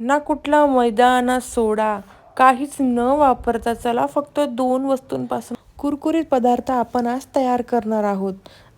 ना कुठला मैदा ना सोडा काहीच न वापरता चला फक्त दोन वस्तूंपासून. कुरकुरीत पदार्थ आपण आज तयार करणार आहोत.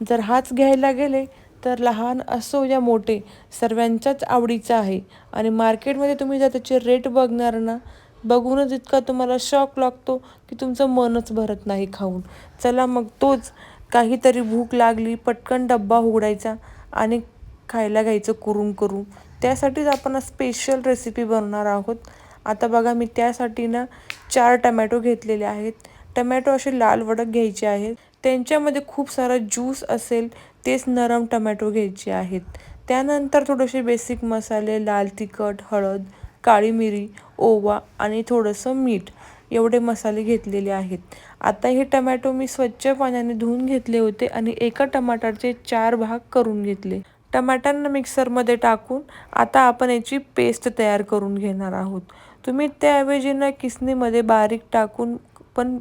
जर हाच घ्यायला गेले तर लहान असो या मोठे सर्वांच्याच आवडीचा आहे. आणि मार्केटमध्ये तुम्ही जर त्याचे रेट बघणार ना बघूनच इतका तुम्हाला शॉक लागतो की तुमचं मनच भरत नाही खाऊन. चला मग तोच काहीतरी भूक लागली पटकन डब्बा उघडायचा आणि खायला घ्यायचं करून करून त्यासाठीच आपण स्पेशल रेसिपी बनवणार आहोत. आता बघा मी त्यासाठी ना चार टमॅटो घेतलेले आहेत. टमॅटो असे लाल वडक घ्यायचे आहेत. त्यांच्यामध्ये खूप सारा ज्यूस असेल तेच नरम टमॅटो घ्यायचे आहेत. त्यानंतर थोडेसे बेसिक मसाले लाल तिखट हळद काळी मिरी ओवा आणि थोडंसं मीठ एवढे मसाले घेतलेले आहेत. आता हे टमॅटो मी स्वच्छ पाण्याने धुवून घेतले होते आणि एका टमाटरचे चार भाग करून घेतले. टमाट्यांना मिक्सरमध्ये टाकून आता आपण याची पेस्ट तयार करून घेणार आहोत. तुम्ही त्याऐवजी ना किसणीमध्ये बारीक टाकून पण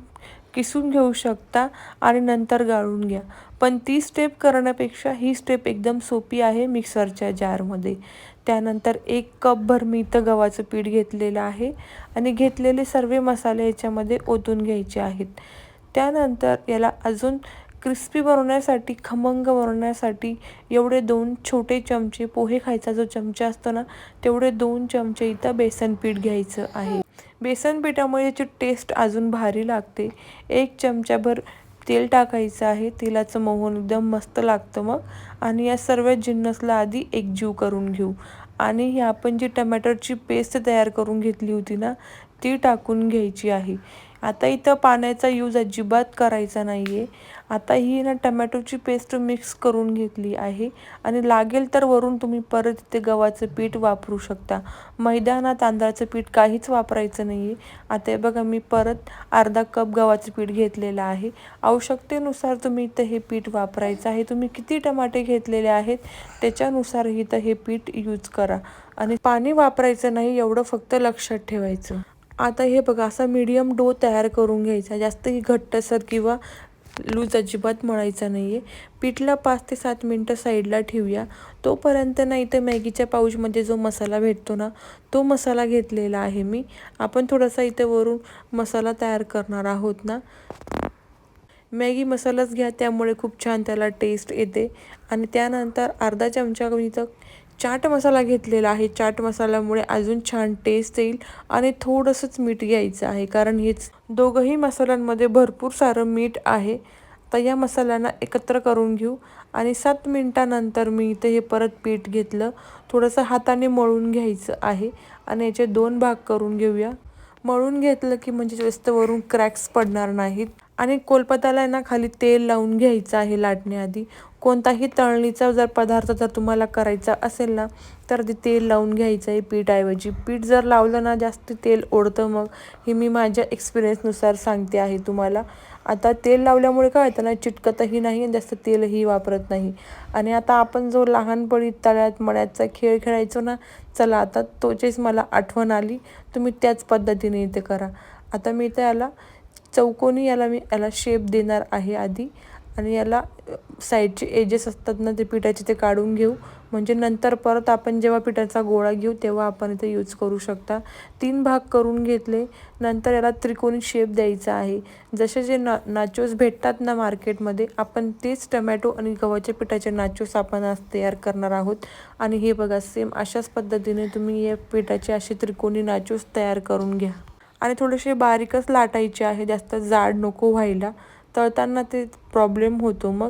किसून घेऊ शकता आणि नंतर गाळून घ्या. पण ती स्टेप करण्यापेक्षा ही स्टेप एकदम सोपी आहे मिक्सरच्या जारमध्ये त्यानंतर एक कपभर मी इथं गव्हाचं पीठ घेतलेलं आहे आणि घेतलेले सर्व मसाले याच्यामध्ये ओतून घ्यायचे आहेत. त्यानंतर याला अजून क्रिस्पी बनवण्यासाठी खमंग बनवण्यासाठी एवढे दोन छोटे चमचे पोहे खायचा जो चमचा असतो ना तेवढे दोन चमचे इथं बेसन पीठ घ्यायचं आहे. बेसन पिठामुळे याची टेस्ट अजून भारी लागते. एक चमच्याभर तेल टाकायचं आहे तेलाचं मोहन एकदम मस्त लागतं मग. आणि या सर्व जिन्नसला आधी एकजीव करून घेऊ. आणि ही आपण जी टमॅटोची पेस्ट तयार करून घेतली होती ना ती टाकून घ्यायची आहे. आता इथं पाण्याचा यूज अजिबात करायचा नाही आहे आता ही ना टमॅटोची पेस्ट मिक्स करून घेतली आहे. आणि लागेल तर वरून तुम्ही परत इथे गव्हाचं पीठ वापरू शकता. मैदा ना तांदळाचं पीठ काहीच वापरायचं नाही आहे आता हे बघा मी परत अर्धा कप गव्हाचं पीठ घेतलेलं आहे. आवश्यकतेनुसार तुम्ही इथं हे पीठ वापरायचं आहे. तुम्ही किती टमाटे घेतलेले आहेत त्याच्यानुसार इथं हे पीठ यूज करा. आणि पाणी वापरायचं नाही एवढं फक्त लक्षात ठेवायचं. आता हे बघा असा मीडियम डो तयार करून घ्यायचा. जास्तही घट्टसर किंवा लूज अजिबात मळायचा नाही आहे पीठला पाच ते सात मिनटं साईडला ठेवूया. तोपर्यंत नाही तर मॅगीच्या पाऊचमध्ये जो मसाला भेटतो ना तो मसाला घेतलेला आहे मी. आपण थोडासा इथं वरून मसाला तयार करणार आहोत ना. मॅगी मसालाच घ्या त्यामुळे खूप छान त्याला टेस्ट येते. आणि त्यानंतर अर्धा चमचा इथं चाट मसाला घेतलेला आहे. चाट मसाल्यामुळे अजून छान टेस्ट येईल आणि थोडंसंच मीठ घ्यायचं आहे. कारण हेच दोघंही मसाल्यांमध्ये भरपूर सारं मीठ आहे. तर या मसाल्यांना एकत्र करून घेऊ. आणि सात मिनटानंतर मी इथे हे परत पीठ घेतलं. थोडंसं हाताने मळून घ्यायचं आहे. आणि याचे दोन भाग करून घेऊया. मळून घेतलं की म्हणजे जास्त वरून क्रॅक्स पडणार नाहीत. आणि कोलपताला ना खाली तेल लावून घ्यायचं आहे लाटण्याआधी. कोणताही तळणीचा जर पदार्थ जर तुम्हाला करायचा असेल ना तर ते तेल लावून घ्यायचं आहे पीठऐवजी. पीठ जर लावलं ना जास्त तेल ओढतं मग हे मी माझ्या एक्सपिरियन्सनुसार सांगते आहे तुम्हाला. आता तेल लावल्यामुळे काय होतं ना चिटकतही नाही आणि जास्त तेलही वापरत नाही. आणि आता आपण जो लहानपणी तळ्यात मळ्याचा खेळ खेळायचो ना चला आता तोचेच मला आठवण आली. तुम्ही त्याच पद्धतीने इथे करा. आता मी त्याला चौकोनी याला मी याला शेप देणार आहे आधी. आणि याला साईडचे एजेस असतात ना ते पिठाचे ते काढून घेऊ. म्हणजे नंतर परत आपण जेव्हा पिठाचा गोळा घेऊ तेव्हा आपण इथे यूज करू शकता. तीन भाग करून घेतले. नंतर याला त्रिकोणी शेप द्यायचा आहे. जसे जे ना नाचोस भेटतात ना मार्केटमध्ये आपण तेच टमॅटो आणि गव्हाच्या पिठाचे नाचोस आपण आज तयार करणार आहोत. आणि हे बघा सेम अशाच पद्धतीने तुम्ही या पिठाचे असे त्रिकोणी नाचोस तयार करून घ्या. आणि थोडेसे बारीकच लाटायचे आहे जास्त जाड नको व्हायला. तळताना ते प्रॉब्लेम होतो मग.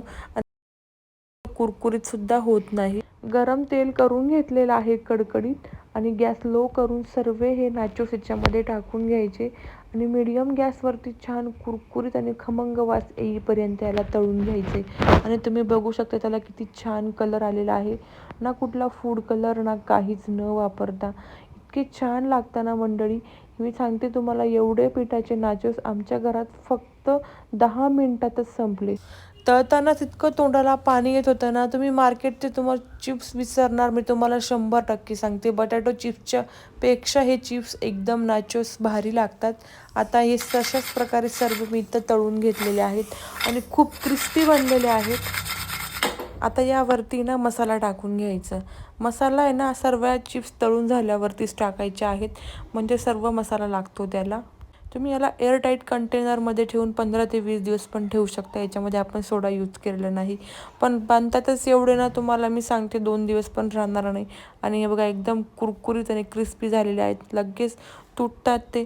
कुरकुरीतसुद्धा होत नाही. गरम तेल करून घेतलेलं आहे कडकडीत आणि गॅस लो करून सर्व हे नॅचोस याच्यामध्ये टाकून घ्यायचे. आणि मीडियम गॅसवरती छान कुरकुरीत आणि खमंग वास येईपर्यंत याला तळून घ्यायचे. आणि तुम्ही बघू शकता त्याला किती छान कलर आलेला आहे. ना कुठला फूड कलर ना काहीच न वापरता. इतके छान लागताना मंडळी मी सांगते तुम्हाला एवढे पिठाचे नाचोस आमच्या घरात फक्त दहा मिनटातच संपले. तळतानाच इतकं तोंडाला पाणी येत होतं ना तुम्ही मार्केटचे तुम्हाला चिप्स विसरणार. मी तुम्हाला शंभर टक्के सांगते बटाटो चिप्सच्या पेक्षा हे चिप्स एकदम नाचोस भारी लागतात. आता हे तशाच प्रकारे सर्व मी इथं तळून घेतलेले आहेत आणि खूप क्रिस्पी बनलेले आहेत. आता यावरती ना मसाला टाकून घ्यायचा. मसाला आहे ना सर्व चिप्स तळून झाल्यावरतीच टाकायचे आहेत. म्हणजे सर्व मसाला लागतो त्याला. तुम्ही याला एअरटाईट कंटेनरमध्ये ठेवून पंधरा ते वीस दिवस पण ठेवू शकता. याच्यामध्ये आपण सोडा यूज केलेला नाही. पण बांधतातच एवढे ना तुम्हाला मी सांगते दोन दिवस पण राहणार नाही. आणि हे बघा एकदम कुरकुरीत आणि क्रिस्पी झालेले आहेत. लगेच तुटतात ते.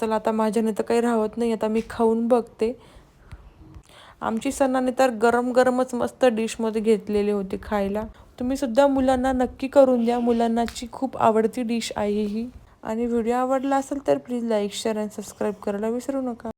चला आता माझ्याने तर काही राहत नाही. आता मी खाऊन बघते. आमची सणाने तर गरम गरमच मस्त डिशमध्ये घेतलेले होते खायला. तुम्ही सुद्धा मुलांना नक्की करून द्या. मुलांनाची खूप आवडती डिश आहे ही. आणि व्हिडिओ आवडला असेल तर प्लीज लाईक शेअर आणि सबस्क्राईब करायला विसरू नका.